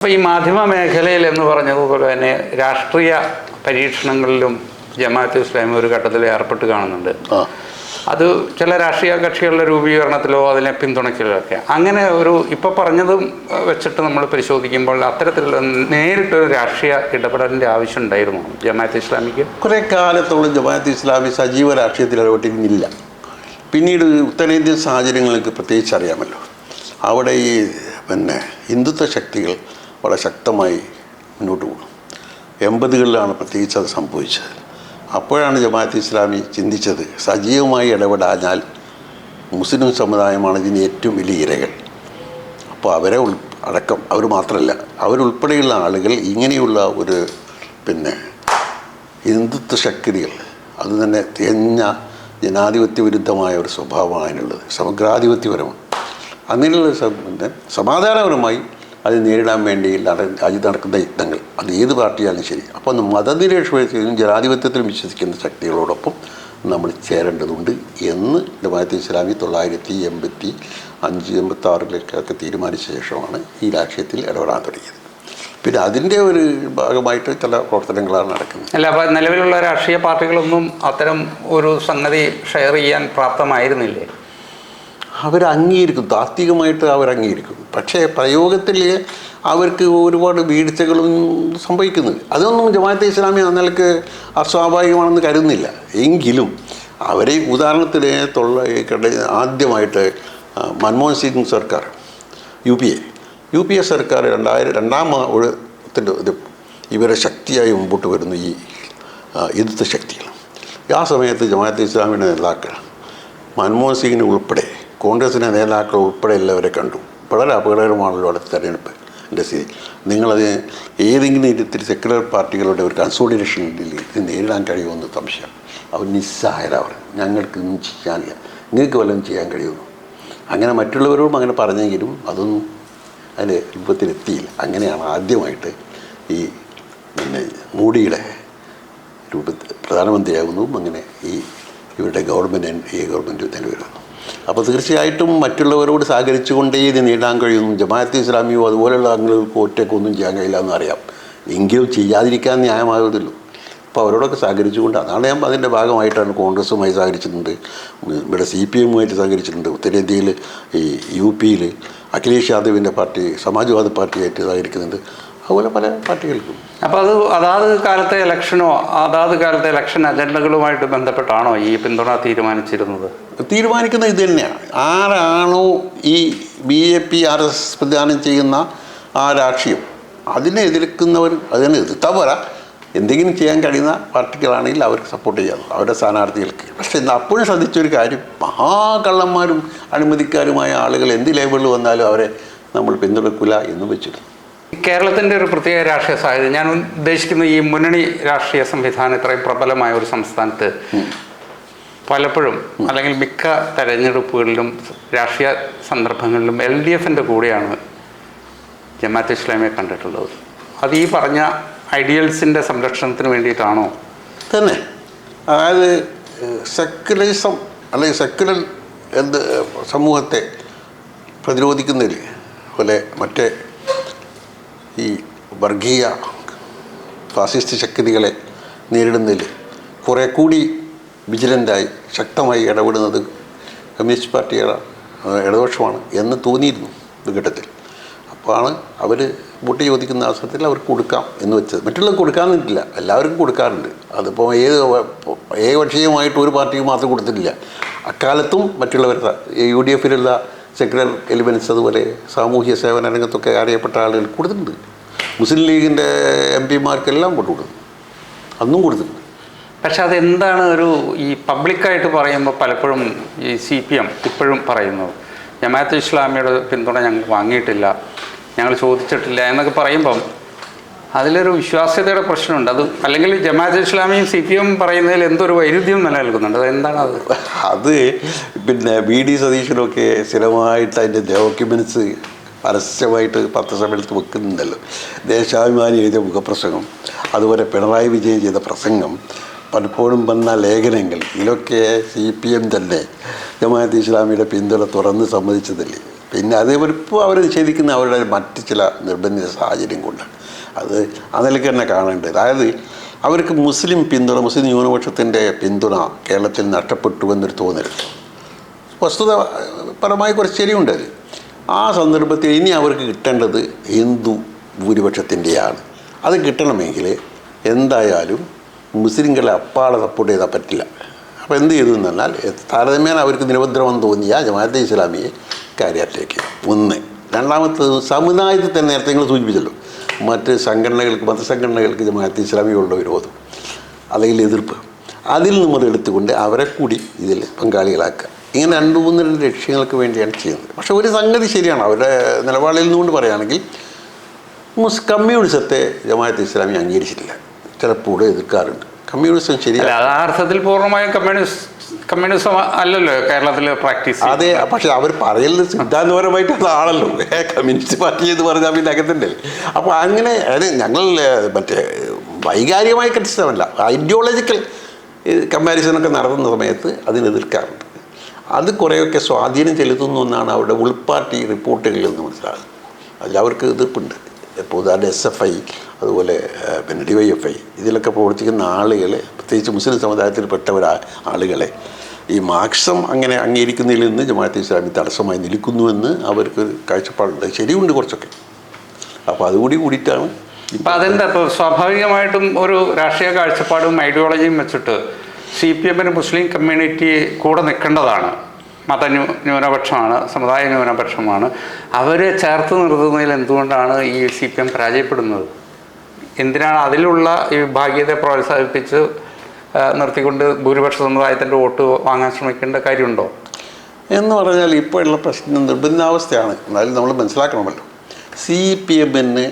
അപ്പോൾ ഈ മാധ്യമ മേഖലയിൽ എന്ന് പറഞ്ഞതുപോലെ തന്നെ രാഷ്ട്രീയ പരീക്ഷണങ്ങളിലും ജമാഅത്ത് ഇസ്ലാമി ഒരു ഘട്ടത്തിൽ ഏർപ്പെട്ട് കാണുന്നുണ്ട്. അത് ചില രാഷ്ട്രീയ കക്ഷികളുടെ രൂപീകരണത്തിലോ അതിനെ പിന്തുണയ്ക്കലോ ഒക്കെ. അങ്ങനെ ഒരു ഇപ്പോൾ പറഞ്ഞതും വെച്ചിട്ട് നമ്മൾ പരിശോധിക്കുമ്പോൾ അത്തരത്തിലുള്ള നേരിട്ടൊരു രാഷ്ട്രീയ ഇടപെടലിന്റെ ആവശ്യം ഉണ്ടായിരുന്നു ജമാഅത്ത് ഇസ്ലാമിക്ക്? കുറേ കാലത്തോളം ജമാഅത്ത് ഇസ്ലാമി സജീവ രാഷ്ട്രീയത്തിൽ ഇടപെട്ടിരുന്നില്ല. പിന്നീട് ഉത്തരേന്ത്യൻ സാഹചര്യങ്ങൾക്ക് പ്രത്യേകിച്ച് അറിയാമല്ലോ. അവിടെ ഈ പിന്നെ ഹിന്ദുത്വ ശക്തികൾ വളരെ ശക്തമായി മുന്നോട്ട് പോകും എൺപതുകളിലാണ് പ്രത്യേകിച്ച് അത് സംഭവിച്ചത്. അപ്പോഴാണ് ജമാഅത്ത് ഇസ്ലാമി ചിന്തിച്ചത് സജീവമായി ഇടപെടാഞ്ഞാൽ മുസ്ലിം സമുദായമാണ് ഇതിന് ഏറ്റവും വലിയ ഇരകൾ. അപ്പോൾ അവരെ ഉൾ അടക്കം അവർ മാത്രമല്ല അവരുൾപ്പെടെയുള്ള ആളുകൾ ഇങ്ങനെയുള്ള ഒരു പിന്നെ ഹിന്ദുത്വ ശക്തികൾ അത് തന്നെ തികഞ്ഞ ജനാധിപത്യ വിരുദ്ധമായ ഒരു സ്വഭാവമാണ് അതിനുള്ളത് സമഗ്രാധിപത്യപരമാണ്. അങ്ങനെയുള്ള സമാധാനപരമായി അത് നേരിടാൻ വേണ്ടി രാജ്യത്ത് നടക്കുന്ന യുദ്ധങ്ങൾ. അത് ഏത് പാർട്ടിയാലും ശരി. അപ്പോൾ മതനിരപേക്ഷത്തിലും ജനാധിപത്യത്തിലും വിശ്വസിക്കുന്ന ശക്തികളോടൊപ്പം നമ്മൾ ചേരേണ്ടതുണ്ട് എന്ന് ജമാഅത്ത് ഇസ്ലാമി തൊള്ളായിരത്തി എൺപത്തി അഞ്ച് എൺപത്തി ആറിലേക്കൊക്കെ തീരുമാനിച്ച ശേഷമാണ് ഈ രാഷ്ട്രീയത്തിൽ ഇടപെടാൻ തുടങ്ങിയത്. പിന്നെ അതിന്റെ ഒരു ഭാഗമായിട്ട് ചില പ്രവർത്തനങ്ങളാണ് നടക്കുന്നത്. അല്ല അപ്പോൾ നിലവിലുള്ള രാഷ്ട്രീയ പാർട്ടികളൊന്നും അത്തരം ഒരു സംഗതി ഷെയർ ചെയ്യാൻ പ്രാപ്തമായിരുന്നില്ലേ? അവർ അംഗീകരിക്കും താത്വികമായിട്ട് അവർ അംഗീകരിക്കും പക്ഷേ പ്രയോഗത്തിൽ അവർക്ക് ഒരുപാട് വീഴ്ചകളും സംഭവിക്കുന്നുണ്ട് അതൊന്നും ജമാഅത്തെ ഇസ്ലാമി ആ നിലയ്ക്ക് അസ്വാഭാവികമാണെന്ന് കരുതുന്നില്ല. എങ്കിലും അവരെ ഉദാഹരണത്തിന് തൊള്ള ആദ്യമായിട്ട് മൻമോഹൻ സിംഗ് സർക്കാർ U P A U P A സർക്കാർ രണ്ടായിരം രണ്ടാം ഒഴുത്തിന്റെ ഇത് ഇവരെ ശക്തിയായി മുമ്പോട്ട് വരുന്നു ഈ എതിർത്ത് ശക്തികൾ. ആ സമയത്ത് ജമാഅത്തെ ഇസ്ലാമിയുടെ നേതാക്കൾ മൻമോഹൻ സിംഗിനെ ഉൾപ്പെടെ കോൺഗ്രസിന്റെ നേതാക്കൾ ഉൾപ്പെടെ എല്ലാവരെ കണ്ടു. വളരെ അപകടകരമാണല്ലോ അടുത്ത തെരഞ്ഞെടുപ്പ്. എന്റെ സ്ഥിതി. നിങ്ങളത് ഏതെങ്കിലും ഇത്തരം സെക്യുലർ പാർട്ടികളുടെ ഒരു കൺസോളിഡേഷൻ ഇത് നേരിടാൻ കഴിയുമെന്ന് സംശയം. അവർ. നിസ്സഹായരാവർ ഞങ്ങൾക്ക് ഒന്നും ചെയ്യാനില്ല നിങ്ങൾക്ക് വല്ലതും ചെയ്യാൻ കഴിയുമോ? അങ്ങനെ മറ്റുള്ളവരോടും അങ്ങനെ പറഞ്ഞെങ്കിലും അതൊന്നും അതിന് രൂപത്തിലെത്തിയില്ല. അങ്ങനെയാണ് ആദ്യമായിട്ട് ഈ പിന്നെ മോഡിയുടെ രൂപത്തിൽ പ്രധാനമന്ത്രിയാകുന്നതും അങ്ങനെ ഈ ഇവരുടെ ഗവൺമെന്റ് ഈ ഗവൺമെന്റ് നിലവിലുന്നു അപ്പോൾ തീർച്ചയായിട്ടും മറ്റുള്ളവരോട് സഹകരിച്ചുകൊണ്ടേ ഇത് നേടാൻ കഴിയുന്നു. ജമാഅത്ത് ഇസ്ലാമിയോ അതുപോലെയുള്ള ആളുകൾക്ക് ഒറ്റയ്ക്കൊന്നും ചെയ്യാൻ കഴിയില്ല എന്നറിയാം എങ്കിലും ചെയ്യാതിരിക്കാൻ ന്യായമാകത്തില്ലോ അപ്പോൾ അവരോടൊക്കെ സഹകരിച്ചുകൊണ്ട് അതാണ് ഞാൻ അതിന്റെ ഭാഗമായിട്ടാണ് കോൺഗ്രസ്സുമായി സഹകരിച്ചിട്ടുണ്ട്. ഇവിടെ സി പി എമ്മുമായിട്ട് സഹകരിച്ചിട്ടുണ്ട്. ഉത്തരേന്ത്യയിൽ ഈ യു പിയിൽ അഖിലേഷ് യാദവിന്റെ പാർട്ടി സമാജ്വാദി പാർട്ടിയായിട്ട് സഹകരിക്കുന്നുണ്ട്. അതുപോലെ പല പാർട്ടികൾക്കും. അപ്പോൾ അത് അതാത് കാലത്തെ ഇലക്ഷനോ അതാത് കാലത്തെ ഇലക്ഷൻ അജണ്ടകളുമായിട്ട് ബന്ധപ്പെട്ടാണോ ഈ പിന്തുണ തീരുമാനിച്ചിരുന്നത്? തീരുമാനിക്കുന്ന ഇത് തന്നെയാണ് ആരാണോ ഈ B J P R S പ്രദാനം ചെയ്യുന്ന ആ രാഷ്ട്രീയം അതിനെ എതിർക്കുന്നവർ അതിനെ എതിർത്താൽ പോരാ. എന്തെങ്കിലും ചെയ്യാൻ കഴിയുന്ന പാർട്ടികളാണെങ്കിൽ അവർക്ക് സപ്പോർട്ട് ചെയ്യാം അവരുടെ സ്ഥാനാർത്ഥികൾക്ക്. പക്ഷേ അപ്പോഴും ശ്രദ്ധിച്ചൊരു കാര്യം മഹാകള്ളന്മാരും അഴിമതിക്കാരുമായ ആളുകൾ എന്ത് ലേബിളിൽ വന്നാലും അവരെ നമ്മൾ പിന്തുണക്കില്ല എന്ന് വെച്ചിരുന്നു. കേരളത്തിന്റെ ഒരു പ്രത്യേക രാഷ്ട്രീയ സാഹചര്യം. ഞാൻ ഉദ്ദേശിക്കുന്ന ഈ മുന്നണി രാഷ്ട്രീയ സംവിധാനം ഇത്രയും പ്രബലമായ ഒരു സംസ്ഥാനത്ത് പലപ്പോഴും അല്ലെങ്കിൽ മിക്ക തെരഞ്ഞെടുപ്പുകളിലും രാഷ്ട്രീയ സന്ദർഭങ്ങളിലും എൽ ഡി എഫിന്റെ കൂടെയാണ് ജമാഅത്ത് ഇസ്ലാമിയെ കണ്ടിട്ടുള്ളത്. അത് ഈ പറഞ്ഞ ഐഡിയൽസിന്റെ സംരക്ഷണത്തിന് വേണ്ടിയിട്ടാണോ? തന്നെ. അതായത് സെക്കുലറിസം അല്ലെങ്കിൽ സെക്കുലർ എന്ത് സമൂഹത്തെ പ്രതിരോധിക്കുന്നതിൽ പോലെ മറ്റേ ഈ വർഗീയ ഫാസിസ്റ്റ് ശക്തികളെ നേരിടുന്നതിൽ കുറേ കൂടി വിജിലന്റായി ശക്തമായി ഇടപെടുന്നത് കമ്മ്യൂണിസ്റ്റ് പാർട്ടിയുടെ ഇടതുപക്ഷമാണ് എന്ന് തോന്നിയിരുന്നു ഒരു ഘട്ടത്തിൽ. അപ്പോഴാണ് അവർ വോട്ട് ചോദിക്കുന്ന അവസരത്തിൽ അവർക്ക് കൊടുക്കാം എന്ന് വെച്ചത്. മറ്റുള്ളവർ കൊടുക്കാമെന്നില്ല എല്ലാവർക്കും കൊടുക്കാറുണ്ട്. അതിപ്പോൾ ഏത് ഏകപക്ഷീയമായിട്ട് ഒരു പാർട്ടിക്ക് മാത്രം കൊടുത്തിട്ടില്ല. അക്കാലത്തും മറ്റുള്ളവരുടെ യു ഡി എഫിലുള്ള സെക്രട്ടറി എലിമെൻസ് അതുപോലെ സാമൂഹ്യ സേവന രംഗത്തൊക്കെ അറിയപ്പെട്ട ആളുകൾ കൊടുത്തിട്ടുണ്ട്. മുസ്ലിം ലീഗിന്റെ എം പിമാർക്കെല്ലാം വോട്ട് കൊടുത്തു അന്നും കൊടുത്തിട്ടുണ്ട്. പക്ഷെ അതെന്താണ് ഒരു ഈ പബ്ലിക്കായിട്ട് പറയുമ്പോൾ പലപ്പോഴും ഈ സി പി എം ഇപ്പോഴും പറയുന്നത്? ജമാഅത്ത് ഇസ്ലാമിയുടെ പിന്തുണ ഞങ്ങൾ വാങ്ങിയിട്ടില്ല ഞങ്ങൾ ചോദിച്ചിട്ടില്ല എന്നൊക്കെ പറയുമ്പം അതിലൊരു വിശ്വാസ്യതയുടെ പ്രശ്നമുണ്ട്. അത് അല്ലെങ്കിൽ ജമാഅത്ത് ഇസ്ലാമിയും സി പി എം പറയുന്നതിൽ എന്തൊരു വൈരുദ്ധ്യം നിലനിൽക്കുന്നുണ്ട്? അത് എന്താണ് അത്? അത് പിന്നെ വി ഡി സതീശനൊക്കെ സ്ഥിരമായിട്ട് അതിന്റെ ഡോക്യുമെന്റ്സ് പരസ്യമായിട്ട് പത്രസമ്മേളനത്തിൽ വെക്കുന്നുണ്ടല്ലോ. ദേശാഭിമാനി എഴുതിയ മുഖപ്രസംഗം അതുപോലെ പിണറായി വിജയൻ ചെയ്ത പ്രസംഗം പലപ്പോഴും വന്ന ലേഖനങ്ങൾ ഇതിലൊക്കെ സി പി എം തന്നെ ജമാഅത്ത് ഇസ്ലാമിയുടെ പിന്തുണ തുറന്ന് സമ്മതിച്ചതല്ലേ? പിന്നെ അത് ഇപ്പോൾ അവർ നിഷേധിക്കുന്ന അവരുടെ മറ്റ് ചില നിർബന്ധിത സാഹചര്യം കൊണ്ടാണ്. അത് അതിലേക്ക് തന്നെ കാണേണ്ടത്. അതായത് അവർക്ക് മുസ്ലിം പിന്തുണ മുസ്ലിം ന്യൂനപക്ഷത്തിന്റെ പിന്തുണ കേരളത്തിൽ നഷ്ടപ്പെട്ടു എന്നൊരു തോന്നരുത് വസ്തുത പരമായി കുറച്ച് ശരിയുണ്ട് ആ സന്ദർഭത്തിൽ ഇനി അവർക്ക് കിട്ടേണ്ടത് ഹിന്ദു ഭൂരിപക്ഷത്തിന്റെയാണ്. അത് കിട്ടണമെങ്കിൽ എന്തായാലും മുസ്ലിങ്ങളെ അപ്പാടെ സപ്പോർട്ട് ചെയ്താൽ പറ്റില്ല. അപ്പോൾ എന്ത് ചെയ്തു എന്ന് പറഞ്ഞാൽ താരതമ്യേന അവർക്ക് നിരുപദ്രവം തോന്നിയ ജമാഅത്തെ ഇസ്ലാമിയെ കാര്യത്തിലേക്ക് ഒന്ന് രണ്ടാമത്തത് സമുദായത്തിൽ തന്നെ നേരത്തെ നിങ്ങൾ സൂചിപ്പിച്ചല്ലോ മറ്റ് സംഘടനകൾക്ക് മതസംഘടനകൾക്ക് ജമാഅത്തെ ഇസ്ലാമിയുള്ള വിരോധം അല്ലെങ്കിൽ എതിർപ്പ്. അതിൽ നിന്നും അത് എടുത്തുകൊണ്ട് അവരെ കൂടി ഇതിൽ പങ്കാളികളാക്കുക. ഇങ്ങനെ രണ്ട് മൂന്ന് രണ്ട് ലക്ഷ്യങ്ങൾക്ക് വേണ്ടിയാണ് ചെയ്യുന്നത്. പക്ഷെ ഒരു സംഗതി ശരിയാണ്. അവരുടെ നിലപാടിൽ നിന്നുകൊണ്ട് പറയുകയാണെങ്കിൽ മുസ് കമ്മ്യൂണിസത്തെ ജമാഅത്ത് ഇസ്ലാമി അംഗീകരിച്ചിട്ടില്ല. ചിലപ്പോൾ എതിർക്കാറുണ്ട്. കമ്മ്യൂണിസം ആ അർത്ഥത്തിൽ പൂർണമായും കമ്മ്യൂണിസ്റ്റ് കമ്മ്യൂണിസം അല്ലല്ലോ കേരളത്തിൽ പ്രാക്ടീസ് അതെ പക്ഷെ അവർ പറയുന്നത് സിദ്ധാന്തപരമായിട്ട് അതാണല്ലോ കമ്മ്യൂണിസ്റ്റ് പാർട്ടി എന്ന് പറഞ്ഞാൽ പിന്നെ അകത്തന്നെ അപ്പോൾ അങ്ങനെ അത് ഞങ്ങൾ മറ്റേ വൈകാരികമായ ക്രിറ്റിസമല്ല ഐഡിയോളജിക്കൽ കമ്പാരിസണൊക്കെ നടത്തുന്ന സമയത്ത് അതിന് എതിർക്കാറുണ്ട് അത് കുറേയൊക്കെ സ്വാധീനം ചെലുത്തുന്നു എന്നാണ് അവരുടെ ഉൾപാർട്ടി റിപ്പോർട്ടുകളിൽ നിന്ന് മനസ്സിലാകുന്നത്. അതിലവർക്ക് എതിർപ്പുണ്ട് ഇപ്പോൾ ഉദാഹരണം എസ് എഫ് ഐ അതുപോലെ പിന്നെ ഡി വൈ എഫ് ഐ ഇതിലൊക്കെ പ്രവർത്തിക്കുന്ന ആളുകളെ പ്രത്യേകിച്ച് മുസ്ലിം സമുദായത്തിൽപ്പെട്ടവർ ആളുകളെ ഈ മാക്സം അങ്ങനെ അംഗീകരിക്കുന്നതിൽ നിന്ന് ജമാഅത്ത് ഇസ്ലാമി തടസ്സമായി നിൽക്കുന്നുവെന്ന് അവർക്ക് കാഴ്ചപ്പാടുണ്ട്. ശരിയുണ്ട് കുറച്ചൊക്കെ. അപ്പോൾ അതുകൂടി കൂടിയിട്ടാണ് ഇപ്പം അതെന്താ? ഇപ്പോൾ സ്വാഭാവികമായിട്ടും ഒരു രാഷ്ട്രീയ കാഴ്ചപ്പാടും ഐഡിയോളജിയും വെച്ചിട്ട് സി പി എമ്മിന് മുസ്ലിം കമ്മ്യൂണിറ്റി കൂടെ നിൽക്കേണ്ടതാണ്. മത ന്യൂ ന്യൂനപക്ഷമാണ് സമുദായ ന്യൂനപക്ഷമാണ്. അവരെ ചേർത്ത് നിർത്തുന്നതിൽ എന്തുകൊണ്ടാണ് ഈ സി പി എം പരാജയപ്പെടുന്നത്? എന്തിനാണ് അതിലുള്ള ഈ ഭാഗ്യത്തെ പ്രോത്സാഹിപ്പിച്ച് നിർത്തിക്കൊണ്ട് ഭൂരിപക്ഷ സമുദായത്തിന്റെ വോട്ട് വാങ്ങാൻ ശ്രമിക്കേണ്ട കാര്യമുണ്ടോ? എന്ന് പറഞ്ഞാൽ ഇപ്പോഴുള്ള പ്രശ്നം നിർബന്ധാവസ്ഥയാണ്. എന്നാലും നമ്മൾ മനസ്സിലാക്കണമല്ലോ. സി പി എമ്മിന്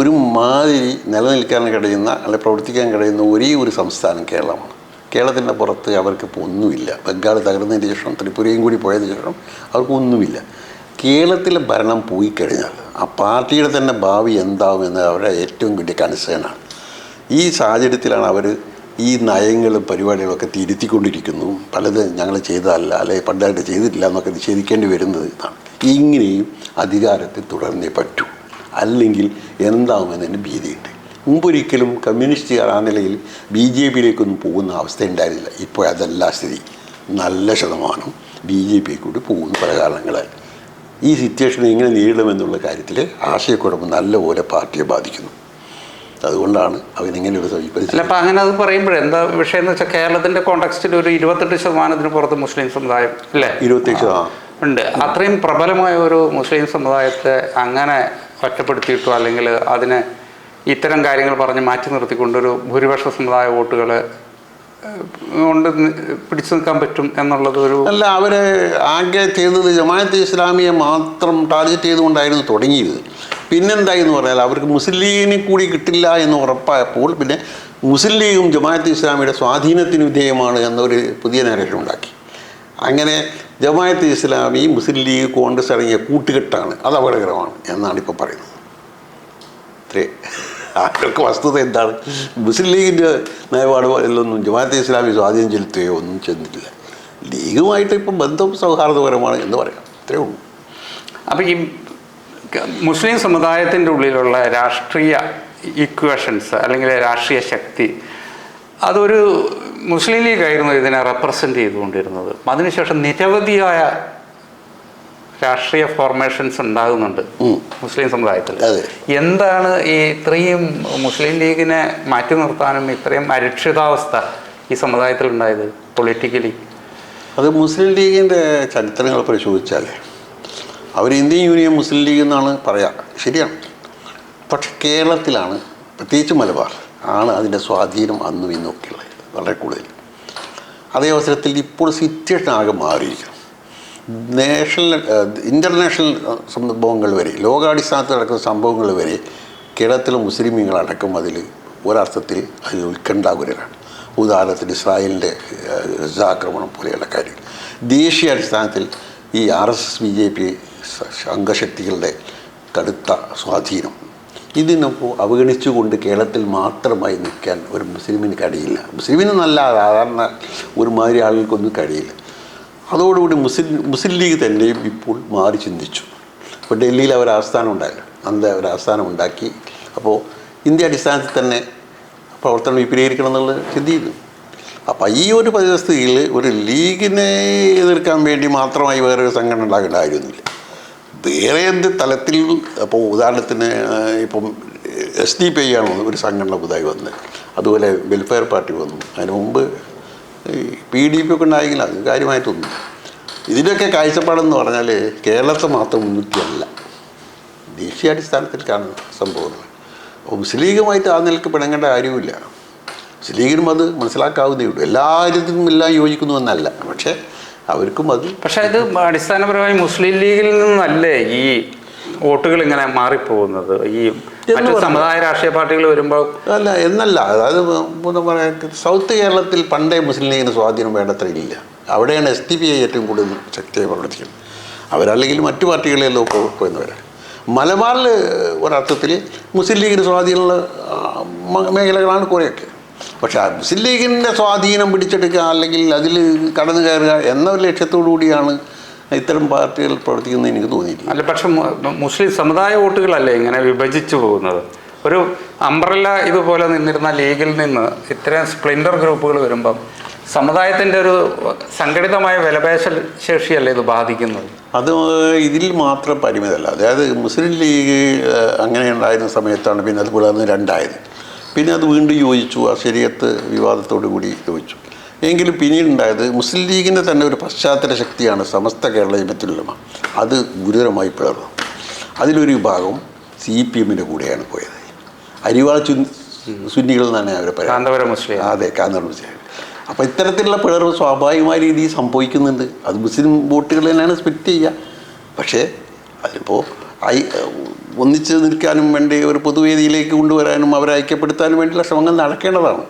ഒരു മാതിരി നിലനിൽക്കാൻ കഴിയുന്ന അല്ലെങ്കിൽ പ്രവർത്തിക്കാൻ കഴിയുന്ന ഒരേ ഒരു സംസ്ഥാനം കേരളമാണ്. കേരളത്തിന്റെ പുറത്ത് അവർക്ക് ഇപ്പോൾ ഒന്നുമില്ല. ബംഗാൾ തകർന്നതിന് ശേഷം ത്രിപുരയും കൂടി പോയതിന് ശേഷം അവർക്കൊന്നുമില്ല കേരളത്തിലെ ഭരണം പോയി കഴിഞ്ഞാൽ ആ പാർട്ടിയുടെ തന്നെ ഭാവി എന്താവും എന്നത് അവരുടെ ഏറ്റവും വലിയ കൺസേണാണ് ഈ സാഹചര്യത്തിലാണ് അവർ ഈ നയങ്ങളും പരിപാടികളൊക്കെ തിരുത്തിക്കൊണ്ടിരിക്കുന്നു. പലത് ഞങ്ങൾ ചെയ്തതല്ല അല്ലെങ്കിൽ പണ്ടായിട്ട് ചെയ്തിട്ടില്ല എന്നൊക്കെ നിഷേധിക്കേണ്ടി വരുന്നത് ഇതാണ്. ഇങ്ങനെയും അധികാരത്തിൽ തുടർന്നേ പറ്റൂ. അല്ലെങ്കിൽ എന്താവുമെന്നതിന് ഭീതിയുണ്ട്. മുമ്പൊരിക്കലും കമ്മ്യൂണിസ്റ്റുകാർ ആ നിലയിൽ ബി ജെ പിയിലേക്കൊന്നും പോകുന്ന അവസ്ഥ ഉണ്ടായിരുന്നില്ല. ഇപ്പോൾ അതല്ല സ്ഥിതി. നല്ല ശതമാനം ബി ജെ പി കൂടി പോകുന്ന പല കാരണങ്ങളാൽ ഈ സിറ്റുവേഷൻ എങ്ങനെ നേരിടുമെന്നുള്ള കാര്യത്തിൽ ആശയക്കുഴപ്പം നല്ലപോലെ പാർട്ടിയെ ബാധിക്കുന്നു. അതുകൊണ്ടാണ് അവനിങ്ങനെ ഒരു സമീപനം അപ്പം അങ്ങനെ അത് പറയുമ്പോൾ എന്താ വിഷയം എന്ന് വെച്ചാൽ കേരളത്തിന്റെ കോണ്ടക്സ്റ്റിൽ ഒരു ഇരുപത്തെട്ട് ശതമാനത്തിന് പുറത്ത് മുസ്ലിം സമുദായം അല്ലേ? ഇരുപത്തെട്ട് ഉണ്ട്. അത്രയും പ്രബലമായ ഒരു മുസ്ലിം സമുദായത്തെ അങ്ങനെ ഒറ്റപ്പെടുത്തിയിട്ടോ അല്ലെങ്കിൽ അതിനെ ഇത്തരം കാര്യങ്ങൾ പറഞ്ഞ് മാറ്റി നിർത്തിക്കൊണ്ടൊരു ഭൂരിപക്ഷ സമുദായ വോട്ടുകൾ കൊണ്ട് പിടിച്ചു നിൽക്കാൻ പറ്റും എന്നുള്ളത് ഒരു അല്ല അവർ ആകെ ചെയ്തത് ജമാഅത്ത് ഇസ്ലാമിയെ മാത്രം ടാർഗറ്റ് ചെയ്തുകൊണ്ടായിരുന്നു തുടങ്ങിയത്. പിന്നെന്തായി എന്ന് പറഞ്ഞാൽ അവർക്ക് മുസ്ലിം ലീഗിനെ കൂടി കിട്ടില്ല എന്ന് ഉറപ്പായപ്പോൾ പിന്നെ മുസ്ലിം ലീഗും ജമാഅത്ത് ഇസ്ലാമിയുടെ സ്വാധീനത്തിന് വിധേയമാണ് എന്നൊരു പുതിയ നരേഷൻ ഉണ്ടാക്കി. അങ്ങനെ ജമാഅത്ത് ഇസ്ലാമി മുസ്ലിം ലീഗ് കോൺഗ്രസ് അടങ്ങിയ കൂട്ടുകെട്ടാണ്. അത് അപകടകരമാണ് എന്നാണ് ഇപ്പോൾ പറയുന്നത്. ഇത്രേ ആരൊക്കെ വസ്തുത എന്താണ്? മുസ്ലിം ലീഗിന്റെ നിലപാടുകളിലൊന്നും ജമാഅത്തെ ഇസ്ലാമി സ്വാധീനം ചെലുത്തുകയോ ഒന്നും ചെന്നിട്ടില്ല. ലീഗുമായിട്ട് ഇപ്പം ബന്ധം സൗഹാർദ്ദപരമാണ് എന്ന് പറയാം. ഇത്രയേ ഉള്ളൂ. അപ്പം ഈ മുസ്ലിം സമുദായത്തിന്റെ ഉള്ളിലുള്ള രാഷ്ട്രീയ ഇക്വേഷൻസ് അല്ലെങ്കിൽ രാഷ്ട്രീയ ശക്തി അതൊരു മുസ്ലിം ലീഗായിരുന്നു ഇതിനെ റെപ്രസെന്റ് ചെയ്തുകൊണ്ടിരുന്നത്. അതിനുശേഷം നിരവധിയായ രാഷ്ട്രീയ ഫോർമേഷൻസ് ഉണ്ടാകുന്നുണ്ട് മുസ്ലിം സമുദായത്തിൽ. എന്താണ് ഈ ഇത്രയും മുസ്ലിം ലീഗിനെ മാറ്റി നിർത്താനും ഇത്രയും അരക്ഷിതാവസ്ഥ ഈ സമുദായത്തിൽ ഉണ്ടായത് പൊളിറ്റിക്കലി അത് മുസ്ലിം ലീഗിന്റെ ചരിത്രങ്ങൾ പരിശോധിച്ചാൽ അവർ ഇന്ത്യൻ യൂണിയൻ മുസ്ലിം ലീഗ് എന്നാണ് പറയാം. ശരിയാണ്. പക്ഷെ കേരളത്തിലാണ് പ്രത്യേകിച്ച് മലബാർ ആണ് അതിന്റെ സ്വാധീനം അന്നും ഇന്നൊക്കെ ഉള്ളത് വളരെ കൂടുതൽ. അതേ അവസരത്തിൽ ഇപ്പോൾ സിറ്റുവേഷൻ ആകെ മാറിയിരിക്കുന്നു. നാഷണൽ ഇന്റർനാഷണൽ സംഭവങ്ങൾ വരെ ലോകാടിസ്ഥാനത്തിൽ നടക്കുന്ന സംഭവങ്ങൾ വരെ കേരളത്തിലെ മുസ്ലിമീങ്ങളടക്കം അതിൽ ഒരർത്ഥത്തിൽ അതിൽ ഉത്കണ്ഠാകുലരാണ് ഉദാഹരണത്തിന് ഇസ്രായേലിന്റെ ആക്രമണം പോലെയുള്ള കാര്യങ്ങൾ ദേശീയ അടിസ്ഥാനത്തിൽ ഈ R S S B J P അംഗശക്തികളുടെ കടുത്ത സ്വാധീനം. ഇതിനപ്പോൾ അവഗണിച്ചുകൊണ്ട് കേരളത്തിൽ മാത്രമായി നിൽക്കാൻ ഒരു മുസ്ലിമിന് കഴിയില്ല. മുസ്ലിമിന് നല്ല സാധാരണ ഒരുമാതിരി ആളുകൾക്കൊന്നും കഴിയില്ല. അതോടുകൂടി മുസ്ലിം മുസ്ലിം ലീഗ് തന്നെയും ഇപ്പോൾ മാറി ചിന്തിച്ചു. അപ്പോൾ ഡൽഹിയിൽ അവർ ആസ്ഥാനം ഉണ്ടായിരുന്നു അന്ന് അവർ ആസ്ഥാനം ഉണ്ടാക്കി. അപ്പോൾ ഇന്ത്യ അടിസ്ഥാനത്തിൽ തന്നെ പ്രവർത്തനം വിപുലീകരിക്കണം എന്നുള്ളത് ചിന്തിക്കുന്നു. അപ്പം ഈ ഒരു പരിസ്ഥിതിയിൽ ഒരു ലീഗിനെ എതിർക്കാൻ വേണ്ടി മാത്രമായി വേറൊരു സംഘടന ഉണ്ടാകേണ്ട കാര്യമൊന്നുമില്ല. വേറെ എന്ത് തലത്തിൽ അപ്പോൾ ഉദാഹരണത്തിന് ഇപ്പം എസ് ഡി പി ഐ ആണ് ഒരു സംഘടന പുതുതായി വന്നത്. അതുപോലെ വെൽഫെയർ പാർട്ടി വന്നു. അതിന് മുമ്പ് പി ഡി പി ഒക്കെ ഉണ്ടായെങ്കിൽ അത് കാര്യമായിട്ടൊന്നും ഇതിന്റെയൊക്കെ കാഴ്ചപ്പാടെന്ന് പറഞ്ഞാൽ കേരളത്തെ മാത്രം മുൻനിർത്തിയല്ല ദേശീയാടിസ്ഥാനത്തിൽ കാണുന്ന സംഭവങ്ങൾ അപ്പോൾ മുസ്ലിം ലീഗുമായിട്ട് ആ നിലയ്ക്ക് പിണങ്ങേണ്ട കാര്യമില്ല മുസ്ലിം ലീഗിനും അത് മനസ്സിലാക്കാവുന്നേ ഉള്ളൂ. എല്ലാ കാര്യത്തിനും എല്ലാം യോജിക്കുന്നു എന്നല്ല. പക്ഷേ അവർക്കും അത് പക്ഷേ ഇത് അടിസ്ഥാനപരമായി മുസ്ലിം ലീഗിൽ നിന്നല്ലേ ഈ വോട്ടുകൾ ഇങ്ങനെ മാറിപ്പോകുന്നത്? ഈ മറ്റു. സമുദായ രാഷ്ട്രീയ പാർട്ടികൾ വരുമ്പോൾ അല്ല എന്നല്ല. അതായത് എന്താ പറയുക സൗത്ത് കേരളത്തിൽ പണ്ടേ മുസ്ലിം ലീഗിന് സ്വാധീനം വേണ്ടത്ര ഇല്ല അവിടെയാണ് എസ് ടി പി ഐ ഏറ്റവും കൂടുതൽ ശക്തിയായി പ്രവർത്തിക്കുന്നത്. അവരല്ലെങ്കിൽ മറ്റു പാർട്ടികളെല്ലാം പോയെന്നവരാണ് മലബാറിൽ ഒരർത്ഥത്തിൽ മുസ്ലിം ലീഗിന് സ്വാധീനമുള്ള മേഖലകളാണ് കുറേയൊക്കെ. പക്ഷേ മുസ്ലിം ലീഗിന്റെ സ്വാധീനം പിടിച്ചെടുക്കുക അല്ലെങ്കിൽ അതിൽ കടന്നു കയറുക എന്ന ഒരു ലക്ഷ്യത്തോടു കൂടിയാണ് ഇത്തരം പാർട്ടികൾ പ്രവർത്തിക്കുന്നത് എനിക്ക് തോന്നിയിട്ടില്ല. അല്ല പക്ഷെ മുസ്ലിം സമുദായ വോട്ടുകളല്ലേ ഇങ്ങനെ വിഭജിച്ചു പോകുന്നത്? ഒരു അംബ്രല്ല ഇതുപോലെ നിന്നിരുന്ന ലീഗിൽ നിന്ന് ഇത്തരം സ്പ്ലിൻഡർ ഗ്രൂപ്പുകൾ വരുമ്പം സമുദായത്തിന്റെ ഒരു സംഘടിതമായ വിലപേശ ശേഷിയല്ലേ ഇത് ബാധിക്കുന്നത്? അത് ഇതിൽ മാത്രം പരിമിതമല്ല. അതായത് മുസ്ലിം ലീഗ് അങ്ങനെ ഉണ്ടായിരുന്ന സമയത്താണ് പിന്നെ അതുപോലെ അന്ന് രണ്ടായത്. പിന്നെ അത് വീണ്ടും യോജിച്ചു. ആ ശരീരത്ത് വിവാദത്തോടു കൂടി യോജിച്ചു. എങ്കിലും പിന്നീട് ഉണ്ടായത് മുസ്ലിം ലീഗിന്റെ തന്നെ ഒരു പശ്ചാത്തല ശക്തിയാണ് സമസ്ത കേരള ജമത്തുലമ അത് ഗുരുതരമായി പിളർന്നു. അതിലൊരു വിഭാഗം സി പി എമ്മിന്റെ കൂടെയാണ് പോയത്. അരിവാൾ ചു സുന്നികൾ എന്നാണ് അവരെ പറയാം കാന്തപുരം മുസ്ലിം അതെ കാന്തപുരം മുസ്ലിം അപ്പോൾ ഇത്തരത്തിലുള്ള പിളർവ് സ്വാഭാവികമായ രീതിയിൽ സംഭവിക്കുന്നുണ്ട്. അത് മുസ്ലിം വോട്ടുകൾ തന്നെയാണ് സ്പ്ലിറ്റ് ചെയ്യുക. പക്ഷേ അതിപ്പോൾ ഐ ഒന്നിച്ച് നിൽക്കാനും വേണ്ടി ഒരു പൊതുവേദിയിലേക്ക് കൊണ്ടുവരാനും അവരെ ഐക്യപ്പെടുത്താനും വേണ്ടിയുള്ള ശ്രമങ്ങൾ നടക്കേണ്ടതാണ്.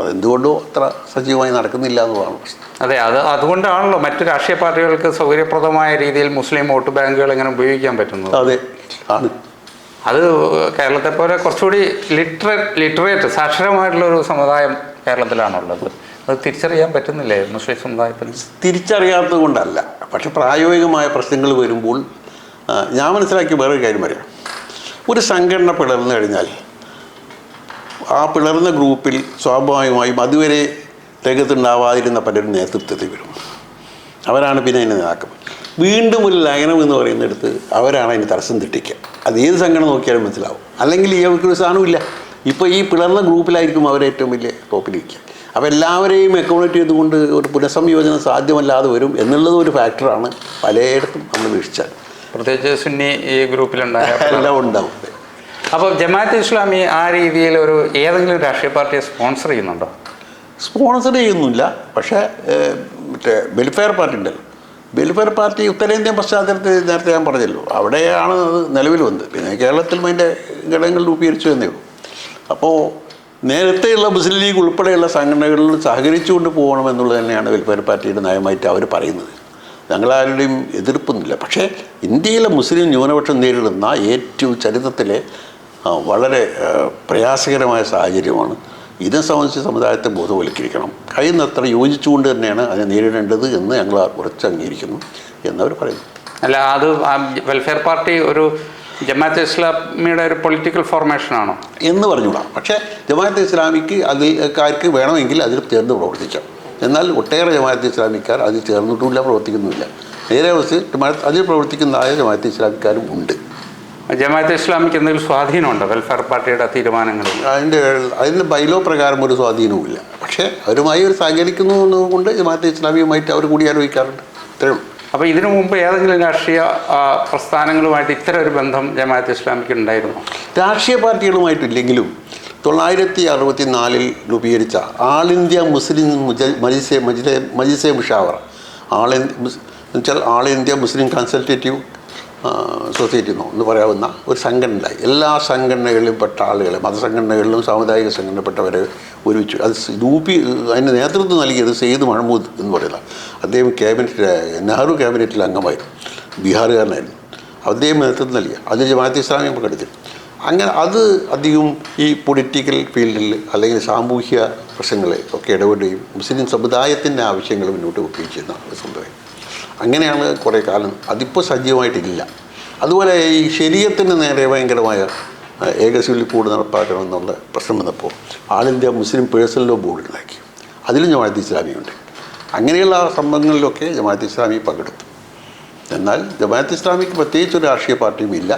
അതെന്തുകൊണ്ടോ അത്ര സജീവമായി നടക്കുന്നില്ല എന്നുള്ളതാണ് പ്രശ്നം. അതെ അത് അതുകൊണ്ടാണല്ലോ മറ്റു രാഷ്ട്രീയ പാർട്ടികൾക്ക് സൗകര്യപ്രദമായ രീതിയിൽ മുസ്ലിം വോട്ട് ബാങ്കുകൾ ഇങ്ങനെ ഉപയോഗിക്കാൻ പറ്റുന്നത്? അതെ ആണ്. അത് കേരളത്തെ പോലെ കുറച്ചുകൂടി ലിറ്ററേറ്റ് ലിറ്ററേറ്റ് സാക്ഷരമായിട്ടുള്ള ഒരു സമുദായം കേരളത്തിലാണുള്ളത്. അത് തിരിച്ചറിയാൻ പറ്റുന്നില്ലേ മുസ്ലിം സമുദായത്തിന്? തിരിച്ചറിയാത്തത് കൊണ്ടല്ല. പക്ഷെ പ്രായോഗികമായ പ്രശ്നങ്ങൾ വരുമ്പോൾ ഞാൻ മനസ്സിലാക്കി വേറൊരു കാര്യം പറയാം. ഒരു സംഘടന പിളർന്നു കഴിഞ്ഞാൽ ആ പിളർന്ന ഗ്രൂപ്പിൽ സ്വാഭാവികമായും അതുവരെ രംഗത്തുണ്ടാവാതിരുന്ന പലരും നേതൃത്വത്തിൽ വരും. അവരാണ് പിന്നെ അതിനെ നേതാക്കം വീണ്ടും ഒരു ലയനം എന്ന് പറയുന്നിടത്ത് അവരാണ് അതിന് തടസ്സം തെറ്റിക്കുക. അത് ഏത് സംഘടന നോക്കിയാലും മനസ്സിലാവും. അല്ലെങ്കിൽ ഈ അവർക്കൊരു സാധനമില്ല ഇപ്പോൾ ഈ പിളർന്ന ഗ്രൂപ്പിലായിരിക്കും അവരേറ്റവും വലിയ ടോപ്പിലിരിക്കുക അപ്പോൾ എല്ലാവരെയും അക്കോമഡേറ്റ് ചെയ്തുകൊണ്ട് ഒരു പുനഃസംയോജനം സാധ്യമല്ലാതെ വരും എന്നുള്ളത് ഒരു ഫാക്ടറാണ് പലയിടത്തും നമ്മൾ വീക്ഷിച്ചാൽ. പ്രത്യേകിച്ച് സുന്നി ഈ ഗ്രൂപ്പിലുണ്ടായ എല്ലാം ഉണ്ടാവും. അപ്പോൾ ജമാഅത്ത് ഇസ്ലാമി ആ രീതിയിൽ ഒരു ഏതെങ്കിലും രാഷ്ട്രീയ പാർട്ടിയെ സ്പോൺസർ ചെയ്യുന്നുണ്ടോ? സ്പോൺസർ ചെയ്യുന്നില്ല. പക്ഷേ മറ്റേ വെൽഫെയർ പാർട്ടി ഉണ്ടല്ലോ. വെൽഫെയർ പാർട്ടി ഉത്തരേന്ത്യൻ പശ്ചാത്തലത്തിൽ നേരത്തെ ഞാൻ പറഞ്ഞല്ലോ. അവിടെയാണ് അത് നിലവിൽ വന്നത്. പിന്നെ കേരളത്തിൽ അതിന്റെ ഘടകങ്ങൾ രൂപീകരിച്ചു എന്നേ ഉള്ളൂ. അപ്പോൾ നേരത്തെയുള്ള മുസ്ലിം ലീഗ് ഉൾപ്പെടെയുള്ള സംഘടനകളിൽ സഹകരിച്ചുകൊണ്ട് പോകണമെന്നുള്ളത് തന്നെയാണ് വെൽഫെയർ പാർട്ടിയുടെ നയമായിട്ട് അവർ പറയുന്നത്. ഞങ്ങളാരുടെയും എതിർപ്പൊന്നുമില്ല. പക്ഷേ ഇന്ത്യയിലെ മുസ്ലിം ന്യൂനപക്ഷം നേരിടുന്ന ഏറ്റവും ചരിത്രത്തിലെ വളരെ പ്രയാസകരമായ സാഹചര്യമാണ്. ഇതിനെ സംബന്ധിച്ച് സമുദായത്തെ ബോധവൽക്കരിക്കണം. കഴിയുന്നത്ര യോജിച്ചുകൊണ്ട് തന്നെയാണ് അതിനെ നേരിടേണ്ടത് എന്ന് ഞങ്ങൾ ഉറച്ച് അംഗീകരിക്കുന്നു എന്നവർ പറയുന്നു. അല്ല അത് വെൽഫെയർ പാർട്ടി ഒരു ജമാഅത്ത് ഇസ്ലാമിയുടെ ഒരു പൊളിറ്റിക്കൽ ഫോർമേഷനാണോ എന്ന് പറഞ്ഞുകൂടാ. പക്ഷേ ജമാഅത്ത് ഇസ്ലാമിക്ക് അതിൽക്കാർക്ക് വേണമെങ്കിൽ അതിൽ ചേർന്ന് പ്രവർത്തിക്കാം. എന്നാൽ ഒട്ടേറെ ജമാഅത്ത് ഇസ്ലാമിക്കാർ അതിൽ ചേർന്നിട്ടുമില്ല പ്രവർത്തിക്കുന്നുമില്ല. നേരെ മറിച്ച് അതിൽ പ്രവർത്തിക്കുന്നതായ ജമാഅത്ത് ഇസ്ലാമിക്കാരും ഉണ്ട്. ജമാഅത്ത് ഇസ്ലാമിക്ക് എന്തെങ്കിലും സ്വാധീനമുണ്ടോ? വെൽഫെയർ പാർട്ടിയുടെ തീരുമാനങ്ങളിൽ? അതിന്റെ അതിന് ബൈലോ പ്രകാരം ഒരു സ്വാധീനവുമില്ല. പക്ഷേ അവരുമായി ഒരു സഹകരിക്കുന്നു എന്നതുകൊണ്ട് ജമാഅത്ത് ഇസ്ലാമിയുമായിട്ട് അവർ കൂടിയാലോചിക്കാറുണ്ട്. ഇത്രയേ ഉള്ളൂ. അപ്പോൾ ഇതിനു മുമ്പ് ഏതെങ്കിലും രാഷ്ട്രീയ പ്രസ്ഥാനങ്ങളുമായിട്ട് ഇത്തരം ഒരു ബന്ധം ജമാഅത്ത് ഇസ്ലാമിക്ക് ഉണ്ടായിരുന്നു? രാഷ്ട്രീയ പാർട്ടികളുമായിട്ടില്ലെങ്കിലും തൊള്ളായിരത്തി അറുപത്തി നാലിൽ രൂപീകരിച്ച ആൾ ഇന്ത്യ മുസ്ലിം മുജ- മജിസെ മജിസെ മുഷാവർ ആൾ ഇന്ത്യ മുസ്- all India Muslim consultative society എന്നോ പറയാവുന്ന ഒരു സംഘടന എല്ലാ സംഘടനകളിലും പെട്ട ആളുകളെ മതസംഘടനകളിലും സാമുദായിക സംഘടനപ്പെട്ടവരെ ഒരുമിച്ച് അത് രൂപി അതിന് നേതൃത്വം നൽകിയത് സെയ്ദ് മഹമ്മൂദ് എന്ന് പറയുന്ന അദ്ദേഹം ക്യാബിനറ്റ് നെഹ്റു ക്യാബിനറ്റിലെ അംഗമായിരുന്നു. ബീഹാറുകാരനായിരുന്നു. അദ്ദേഹം നേതൃത്വം നൽകിയ അത് ജമാഅത്ത് ഇസ്ലാമിയും പങ്കെടുത്തു. അങ്ങനെ അത് അധികം ഈ പൊളിറ്റിക്കൽ ഫീൽഡിൽ അല്ലെങ്കിൽ സാമൂഹ്യ പ്രശ്നങ്ങളെ ഒക്കെ ഇടപെടുകയും മുസ്ലിം സമുദായത്തിന്റെ ആവശ്യങ്ങൾ മുന്നോട്ട് വെക്കുകയും ചെയ്യുന്ന ഒരു സംഭവം അങ്ങനെയാണ് കുറേ കാലം. അതിപ്പോൾ സജീവമായിട്ടില്ല. അതുപോലെ ഈ ശരീരത്തിന് നേരെ ഭയങ്കരമായ ഏകശൂലി ഏക സിവിൽ കൂട് നടപ്പാക്കണമെന്നുള്ള പ്രശ്നം വന്നപ്പോൾ ആൾ India Muslim personal law board ഉണ്ടാക്കി അതിലും ജമാഅത്ത് ഇസ്ലാമിയുണ്ട്. അങ്ങനെയുള്ള സംഭവങ്ങളിലൊക്കെ ജമാഅത്ത് ഇസ്ലാമി പങ്കെടുത്തു. എന്നാൽ ജമാഅത്ത് ഇസ്ലാമിക്ക് പ്രത്യേകിച്ച് ഒരു രാഷ്ട്രീയ പാർട്ടിയും ഇല്ല.